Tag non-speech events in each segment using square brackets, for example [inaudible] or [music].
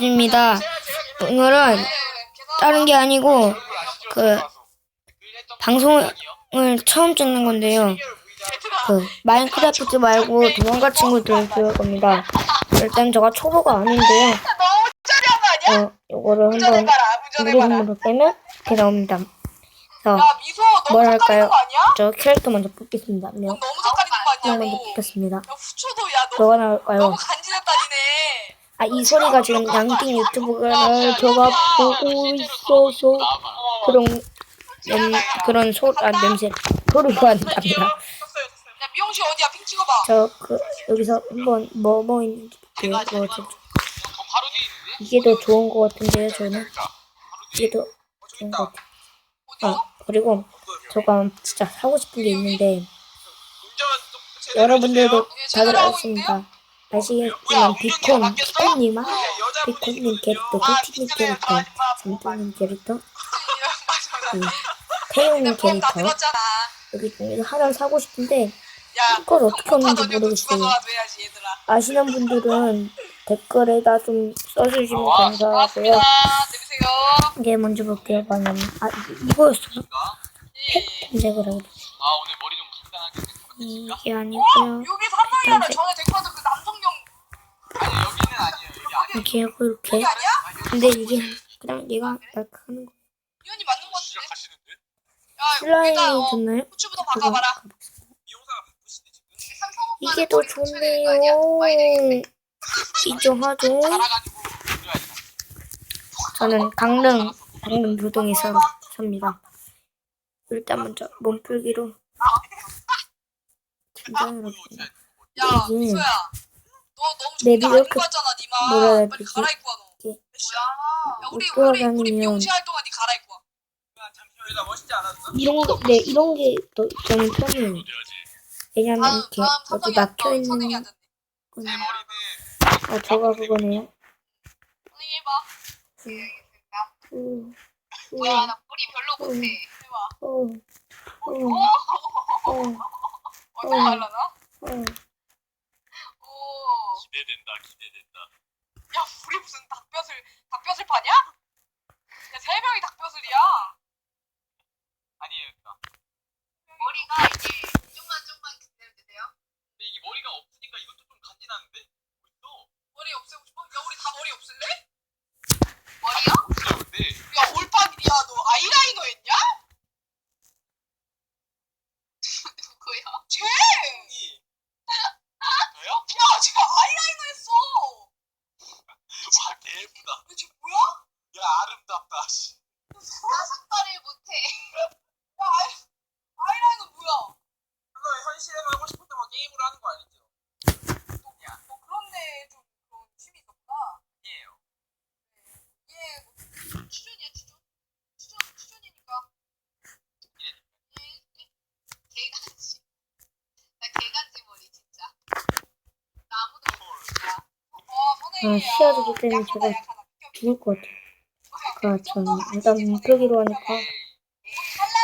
입니다. 오늘은 다른 게 아니고 그 방송을 처음 찍는 건데요. 그 마인크래프트 말고 도망가 친구들 들을 겁니다. 일단 제가 초보가 아닌데요. 어, 요거를 한번. 무릎으로 빼면 이렇게 나옵니다. 그래서 아니야? 저 캐릭터 먼저 뽑겠습니다. 명, 너무 먼저. 뽑겠습니다. 뭐가 나올까요? 너무 간지냈다 니네. 아, 이 소리가 지금 양띵 유튜브가 제가 보고 있어서 그런 음, 그런 소, 아, 냄새 소리가 난답니다. 야, 미용실 어디야? 핑 찍어봐. 저 그 여기서 한번 뭐 뭐 있는지 볼게요. 뭐, 저, 이게 더 좋은 것 같은데요, 저는 이게 더 좋은 것 같아요. 아, 그리고 제가 진짜 사고 싶은 게 있는데 여러분들도 다들 아십니다. 아시겠지만 비콘, 비콘님, 아, 비콘님 캐릭터, 쿠티님 캐릭터, [laughs] 잠깐님 캐릭터, 음, 태용님 캐릭터. 여기 중에서 하나를 사고 싶은데 야, 이걸 어떻게 하는지 모르겠어요. 아시는 분들은 댓글에다 좀 써주시면 감사하고요. 고맙습니다. 내리세요. 이게 먼저 볼게요. 방금 아 이- 이거였어요. 예. 검색을 하고 아 간단하게 이게 어? 아니고요. 한 명이라도 전에 댓글 이렇게 하고 이렇게. 근데 이게 그냥 얘가 막 하는 거. 이현이 맞는 거 같은데? 일단 어, 좋나요? 후추부터 지금 이게 더 좋네요. 인정하죠. [laughs] 저는 강릉 강릉 교동에서 삽니다. 일단 먼저 몸풀기로 긴장을 합니다. 야, 이게 미소야. 너 너무 네, 좋은 거 아닌 이렇게 거 같잖아, 니마. 뭐라 해야 빨리 되지? 갈아입고 와, 너. 이렇게 야, 우리, 못 우리, 우리 돌아다니면- 명시할 동안 니 갈아입고 와. 잠시만 나 멋있지 않았어? 이런 거, 네 이런 게 더 저는 편해요. 왜냐면 다음, 이렇게 다음 여기 삼성이 막혀 왔다. 선생이 있는 앉았네. 건, 내 머리는 아 저가 그거네요. 선생님 해봐. 우, 우, 뭐야, 나 머리 별로 음. 못해. 해봐. 우, 우, 우, 어떻게 하려나? 우. 오. 기대된다 기대된다 야, 우리 무슨 닭뼈슬, 닭뼈슬 파냐? 야, 세 명이 닭뼈슬이야. 아니에요 누나 머리가 이제 좀만 좀만 돼요? 근데 이게 머리가 없으니까 이것도 좀 간지나는데? 뭐 있어? 머리 없애고 싶어? 야, 우리 다 머리 없앨래? 머리요? 없어요 근데 야, 올빵이야. 너 아이라이너 했냐? 누구야? 쟤! 형이 저요? 야, 쟤 아이라이너 했어! 와 개예쁘다 야, 쟤 뭐야? 야 아름답다 씨 사삭발을 못해. 야, 아이, 아이라이너 뭐야? 그거 현실에서 하고 싶을 때만 게임으로 하는 거 아니죠? 너, 너 그런데 좀 그런 취미 있었구나. 아니에요 얘 뭐, 추존이야, 추존? 추존, 추존이니까. 얘, 얘, 개간지. 나 개간지 머리, 진짜. 나 아무도 모르겠다. 어, 선생님이야. 아, 시야도 때문에 제가. 죽을 것 같아요. 그 아, 전 일단 몸풀기로 하니까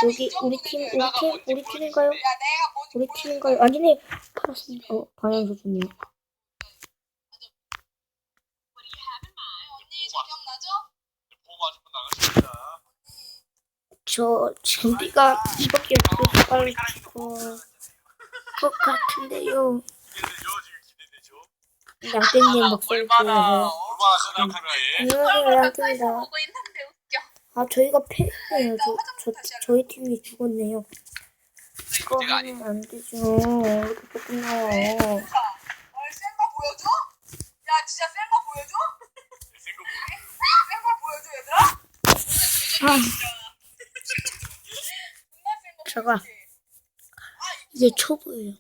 여기 우리 팀 우리 팀 우리 팀인가요? 우리. 팀인가요? 아니네 팔았습니다. 어 방향 좋네요. 언니 기억나죠? 보험 아줌마 나가십니다 저 지금 비가 이밖에 없어서 빨리 죽을 것 같은데요. 기대되죠 지금 기대되죠 양떼님 목소리 얼마나 얼마나 생각하게 안녕하세요 양떼입니다. 보고 있는데 웃겨. 아 저희가 패예요. 저, 저 저희 팀이 죽었네요. 이거 하면 안 되죠. 이렇게 끝나요. 어, 센거 보여줘? 야, 진짜 센거 보여줘? 센거 보여줘, 얘들아? 아 센거 저거. 보여주지? 이게 초보예요.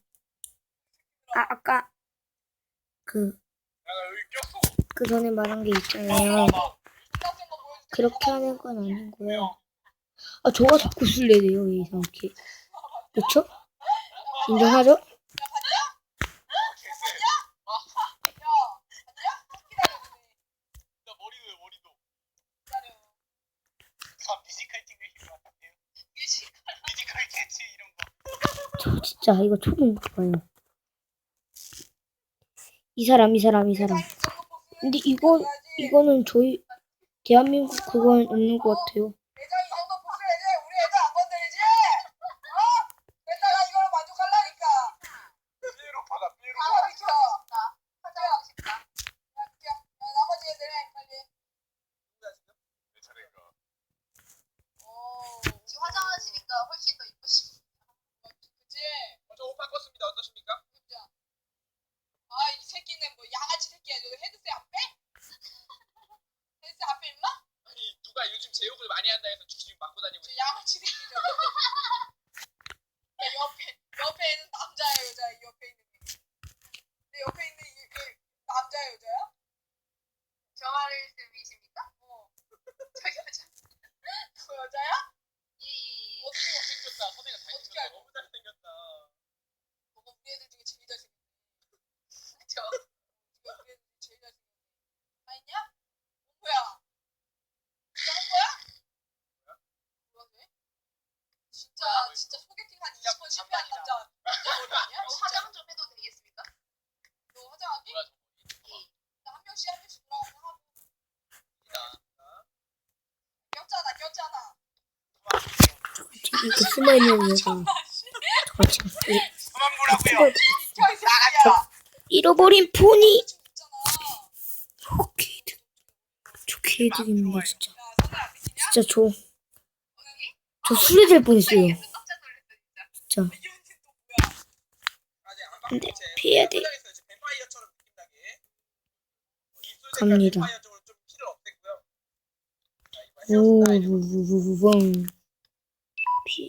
아 아까 그 그 전에 말한 게 있잖아요. 그렇게 하는 건 아니고요. 아, 저가 자꾸 술래네요, 왜 이상하게. 그쵸? 인정하죠? 저 진짜 이거 초보 못 봐요. 이 사람, 이 사람, 이 사람. 근데 이건 이거는 저희 대한민국 그건 없는 것 같아요. 이렇게 숨어있는 이유가 같이 그만 보라고요. 나가자. 잃어버린 폰이 좋게들 좋게 해드립니다 진짜. 진짜 저 저 술래될 뻔했어요. 진짜. 근데 피해야 돼. 갑니다. 우우우우우웅 피.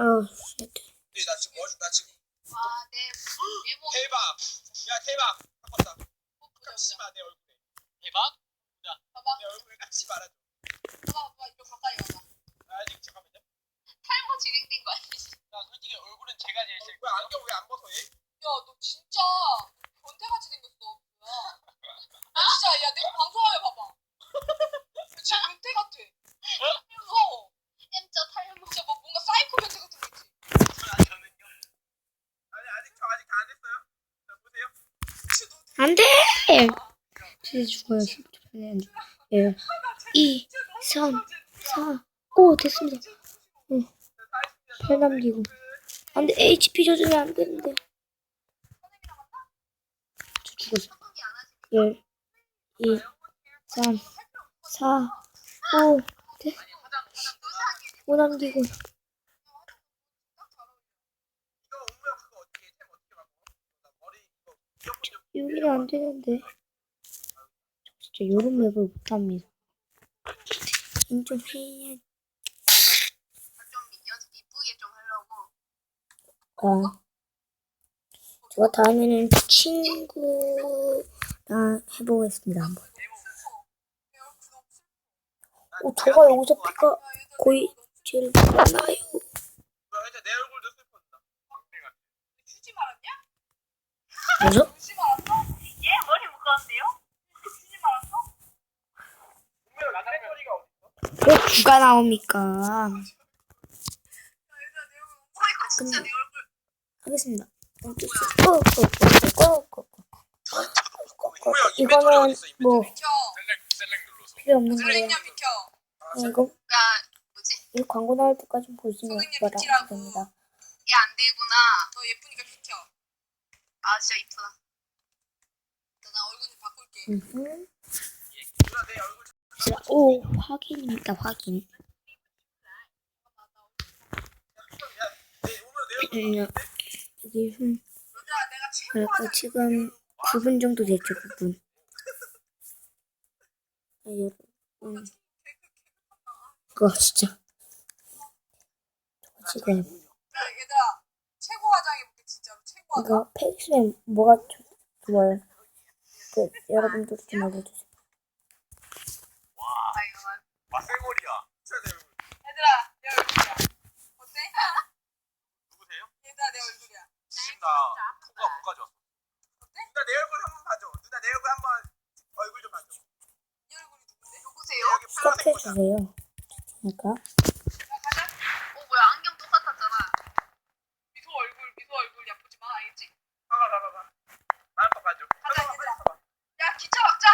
아우 쉣. 근데 나 지금 뭐, 나 지금 와, 내 외모. 대박. 야 대박. 바꿨다. 어, 보자. 마내 얼굴에. 대박? 봐봐, 내 얼굴에 깍지 말아줘. 봐봐, 봐봐. 이거 가까이 와봐. 아직 잠깐만요. 탈모 진행된 거 아니지? 나 솔직히 얼굴은 제가 제일 싫어 왜 안경 왜 안 벗어 얘? 야, 너 진짜 변태같이 생겼어. 뭐야? 야, 진짜, 야, 내가 방송하면 봐봐. 야, 진짜 변태 같아. 무서워. M자 탈모. 진짜 뭐 뭔가 사이코 변태 같은 거 있지. 아 저는요 아니 아직 저 아직 다 안 했어요 자 보세요 진짜 너 안돼 진짜 죽어요 1 2 3 4 5 됐습니다. 혈 남기고. 안 돼 HP 젖으면 안 되는데. 저 죽었어. 성공이 안 하지. 1 2 3 4 5 5 남기고 여기가 안 되는데. 저 진짜 요런 맵을 못합니다. 인좀 해야. 어. 제가 다음에는 친구랑 해보겠습니다 한번. 어, 제가 여기서 피가 거의 제일 많아요. 뭐죠? 누가 나옵니까? 알겠습니다. 이거는 뭐 비켜. 필요 없는 거예요. 이거 뭐지? 이 광고 나올 때까지 보시면 바랍니다. 얘 안 되구나. 너 예쁘니까 비켜. 아, 진짜 이쁘다. 나, 나 얼굴 좀 바꿀게. 자, 오 확인입니다. 확인. 음, 여기 음, 얘들아, 내가 최고 그리고 화장 지금 9분 정도 됐죠. 9분. 아, 여러분. 이거 진짜. 저거 지금 야, 얘들아, 이거 팩스면 뭐가 좋- 좋아요? 그 여러분들 좀 알려주세요. 아. 와내 얼굴 얘들아, 내 얼굴이야. 어때? 누구세요? 얘들아, 내 얼굴이야. 나 통과 못 가져왔어 누나 내 얼굴 한번 봐줘 누나 내 얼굴 한번 얼굴 좀 봐줘 이 얼굴이? 누구세요? 여기 파란색 스톱해 거잖아 주세요. 그러니까 야, 가자. 어, 뭐야. 안경 똑같았잖아. 미소 얼굴, 미소 얼굴 예쁘지 마, 알겠지? 봐봐 봐봐 봐 나한번 봐줘 가자, 봐봐, 얘들아. 봐봐. 야, 기차 막자.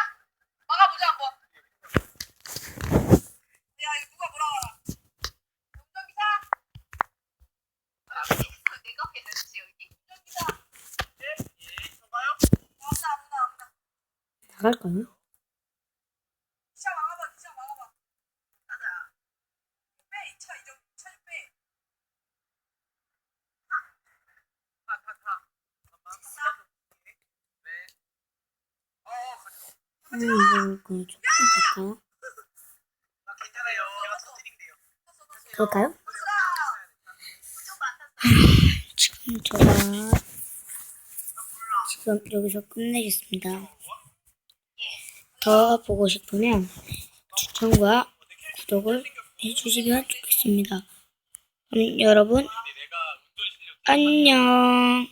기차 막아봐 기차 막아봐. 가자 빼 차 이정 차좀 빼. 음, 뭐, 그, 조금 갈까요? 아, 괜찮아요. 제가 터뜨린대요. 그럴까요? 지금 제가 지금 여기서 끝내겠습니다. 더 보고 싶으면 추천과 구독을 해주시면 좋겠습니다. 그럼 여러분 안녕.